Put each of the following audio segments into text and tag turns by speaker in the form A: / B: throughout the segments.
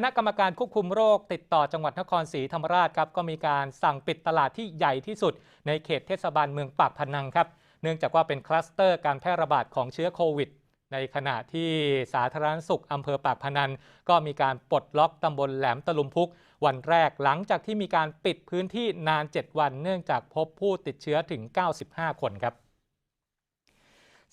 A: คณะกรรมการควบคุมโรคติดต่อจังหวัดนครศรีธรรมราชครับก็มีการสั่งปิดตลาดที่ใหญ่ที่สุด ในเขตเทศบาลเมืองปากพนังครับ เนื่องจากว่าเป็นคลัสเตอร์การแพร่ระบาดของเชื้อโควิด ในขณะที่สาธารณสุขอำเภอปากพนังก็มีการปลดล็อกตำบลแหลมตะลุมพุก วันแรกหลังจากที่มีการปิดพื้นที่นาน 7 วัน เนื่องจากพบผู้ติดเชื้อถึง 95 คนครับ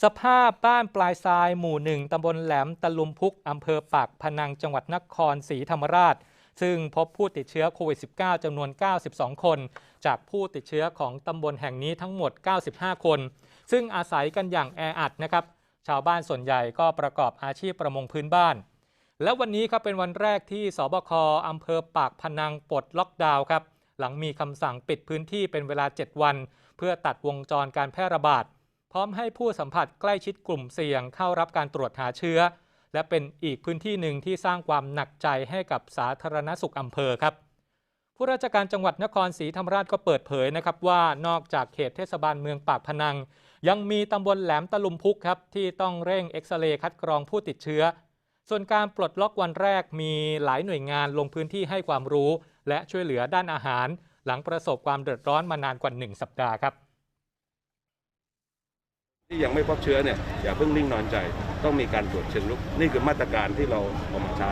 A: สภาพบ้านปลายทรายหมู่หนึ่งตำบลแหลมตะลุมพุกอำเภอปากพนังจังหวัดนครศรีธรรมราช ซึ่งพบผู้ติดเชื้อโควิด -19 จำนวน 92 คน จากผู้ติดเชื้อของตำบลแห่งนี้ทั้งหมด 95 คน ซึ่งอาศัยกันอย่างแออัดนะครับ ชาวบ้านส่วนใหญ่ก็ประกอบอาชีพประมงพื้นบ้าน และวันนี้ครับเป็นวันแรกที่สบคอำเภอปากพนังปลดล็อกดาวน์ครับ หลังมีคำสั่งปิดพื้นที่เป็นเวลา 7 วัน เพื่อตัดวงจรการแพร่ระบาด ร้อมให้ผู้สัมผัสใกล้ชิดกลุ่มเสี่ยงเข้ารับการตรวจหาเชื้อ และเป็นอีกพื้นที่หนึ่งที่สร้างความหนักใจให้กับสาธารณสุขอำเภอครับ ผู้ราชการจังหวัดนครศรีธรรมราชก็เปิดเผยนะครับว่านอกจากเขตเทศบาลเมืองปากพนัง ยังมีตำบลแหลมตะลุมพุกครับที่ต้องเร่งเอ็กซเรย์คัดกรองผู้ติดเชื้อ ส่วนการปลดล็อกวันแรกมีหลายหน่วยงานลงพื้นที่ให้ความรู้ และช่วยเหลือด้านอาหาร หลังประสบความเดือดร้อนมานานกว่า 1 สัปดาห์ครับ
B: ที่ยังไม่พบเชื้อเนี่ยอย่าเพิ่งนิ่งนอนใจต้องมีการตรวจเชิงลุกนี่คือมาตรการที่เราเอามาใช้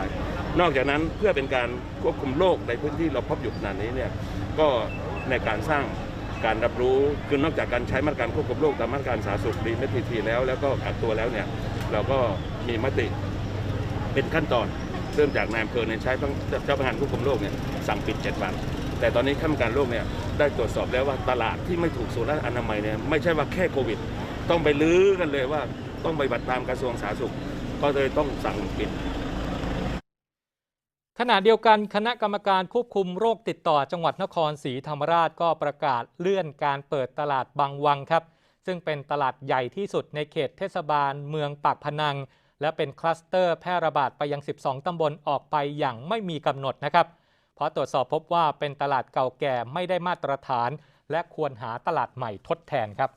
B: นอกจากนั้นเพื่อเป็นการควบคุมโรคในพื้นที่เราพบอยู่ขนาดนี้เนี่ยก็ในการสร้างการรับรู้คือนอกจากการใช้มาตรการควบคุมโรคตามมาตรการสาธารณสุขดีเมทีทีแล้ว แล้วก็กักตัวแล้วเนี่ยเราก็มีมติเป็นขั้นตอนเริ่มจากนายอำเภอในยใช้เจ้าพนักงานควบคุมโรคเนี่ยสั่งปิด7วันแต่ตอนนี้ข้าราชการโรคเนี่ยได้ตรวจสอบแล้วว่าตลาดที่ไม่ถูกสุขอนามัยเนี่ยไม่ใช่ว่าแค่โควิด ต้องไปลื้อกันเลยว่าต้องไปบัตรตามกระทรวงสาธารณสุข ก็เลยต้องสั่งปิด
A: ขณะเดียวกันคณะกรรมการควบคุมโรคติดต่อจังหวัดนครศรีธรรมราชก็ประกาศเลื่อนการเปิดตลาดบางวังครับ ซึ่งเป็นตลาดใหญ่ที่สุดในเขตเทศบาลเมืองปากพนัง และเป็นคลัสเตอร์แพร่ระบาดไปยัง 12 ตำบลออกไปอย่างไม่มีกำหนดนะครับ เพราะตรวจสอบพบว่าเป็นตลาดเก่าแก่ไม่ได้มาตรฐาน และควรหาตลาดใหม่ทดแทนครับ